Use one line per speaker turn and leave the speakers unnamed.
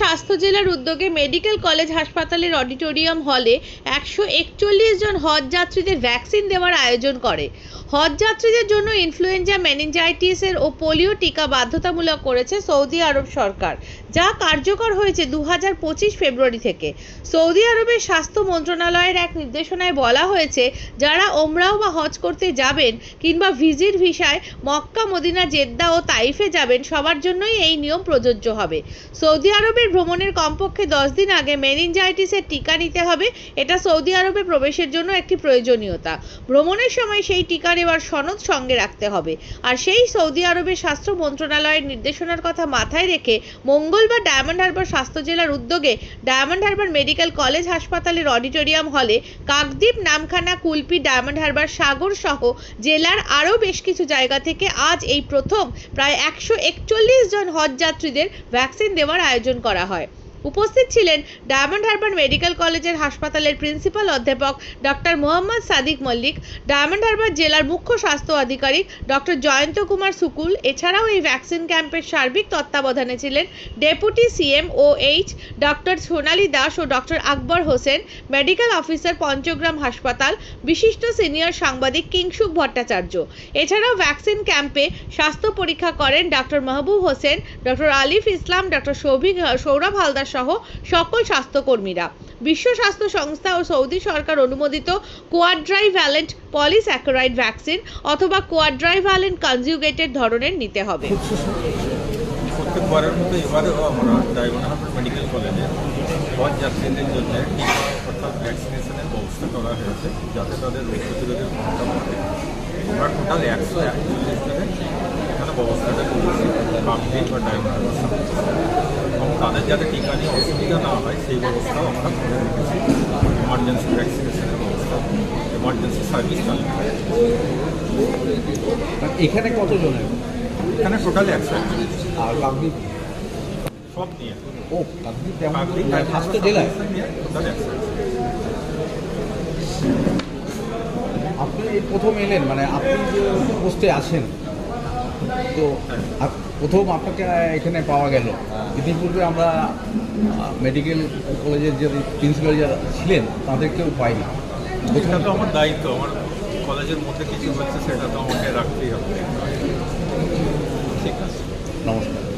স্বাস্থ্য জেলার উদ্যোগে মেডিকেল কলেজ হাসপাতালের অডিটোরিয়াম হলে একশো একচল্লিশ জন হজ যাত্রীদের ভ্যাকসিন দেওয়ার আয়োজন করে। হজ যাত্রীদের জন্য ইনফ্লুয়েঞ্জা, মেনিনজাইটিসের ও পোলিও টিকা বাধ্যতামূলক করেছে সৌদি আরব সরকার, যা কার্যকর হয়েছে দু হাজার পঁচিশ ফেব্রুয়ারি থেকে। সৌদি আরবের স্বাস্থ্য মন্ত্রণালয়ের এক নির্দেশনায় বলা হয়েছে, যারা ওমরাও বা হজ করতে যাবেন কিংবা ভিজিট ভিসায় মক্কা, মদিনা, জেদ্দা ও তাইফে যাবেন, সবার জন্যই এই নিয়ম প্রযোজ্য হবে। সৌদি আরবের ভ্রমণের কমপক্ষে দশ দিন আগে মেনিনজাইটিসের টিকা নিতে হবে। এটা সৌদি আরবে প্রবেশের জন্য একটি প্রয়োজনীয়তা। ভ্রমণের সময় সেই টিকা নেওয়ার সনদ সঙ্গে রাখতে হবে। আর সেই সৌদি আরবের স্বাস্থ্য মন্ত্রণালয়ের নির্দেশনার কথা মাথায় রেখে মঙ্গলবার ডায়মন্ড হারবার স্বাস্থ্য জেলার উদ্যোগে ডায়মন্ড হারবার মেডিকেল কলেজ হাসপাতালের অডিটোরিয়াম হলে কাকদ্বীপ, নামখানা, কুলপি, ডায়মন্ড হারবার, সাগর সহ জেলার আরও বেশ কিছু জায়গা থেকে আজ এই প্রথম প্রায় একশো একচল্লিশ জন হজ যাত্রীদের ভ্যাকসিন দেওয়ার আয়োজন করা হয়। উপস্থিত ছিলেন ডায়মন্ড হারবার মেডিকেল কলেজের হাসপাতালের প্রিন্সিপাল অধ্যাপক ডক্টর মোহাম্মদ সাদিক মল্লিক, ডায়মন্ড হারবার জেলার মুখ্য স্বাস্থ্য আধিকারিক ডক্টর জয়ন্ত কুমার সুকুল, এছাড়াও এই ভ্যাকসিন ক্যাম্পের সার্বিক তত্ত্বাবধানে ছিলেন deputy CM O H doctor Sonali Das ও doctor Akbar Hossain, medical officer Panchagram হাসপাতাল, বিশিষ্ট সিনিয়র সাংবাদিক কিংসুক ভট্টাচার্য। এছাড়াও ভ্যাকসিন ক্যাম্পে স্বাস্থ্য পরীক্ষা করেন ডক্টর মাহবুব হোসেন, ডক্টর আলিফ ইসলাম, ডক্টর সৌভিক, সৌরভ হালদার সহ সকল স্বাস্থ্যকর্মীরা। বিশ্ব স্বাস্থ্য সংস্থা ও সৌদি সরকার অনুমোদিত কোয়াড্রাই ভ্যালেন্ট পলিস্যাকারাইড ভ্যাকসিন অথবা কোয়াড্রাই ভ্যালেন্ট কনজিউগেটেড ধরনের নিতে হবে।
ব্যবস্থা করা হয়েছে, যাতে তাদের রোগ প্রতিরোধের ক্ষমতা বাড়ে আমরা টোটাল একশো একচল্লিশ জনের এখানে ব্যবস্থাটা করেছি বা হারবার এবং তাদের যাতে টিকা নিয়ে অসুবিধা না হয় সেই ব্যবস্থাও আমরা করে রেখেছি। এমার্জেন্সি ভ্যাকসিনেশনের ব্যবস্থা এমার্জেন্সি সার্ভিস চালু
এখানে কতজনের?
এখানে টোটাল একশো।
আর
সব নিয়ে।
ও কাকদ্বীপ তেমন
কাকদ্বীপ
জেলায়?
টোটাল একশো।
আপনি প্রথম এলেন মানে আপনি যে পোস্টে আছেন তো প্রথম আপনাকে এখানে পাওয়া গেল। ইতিপূর্বে আমরা মেডিকেল কলেজের যে প্রিন্সিপাল যারা ছিলেন তাদের তাদেরকেও পাইনি
এটা তো আমার দায়িত্ব আমার কলেজের মধ্যে কিছু হচ্ছে সেটা তো আমাকে রাখতেই হবে। ঠিক আছে।
নমস্কার।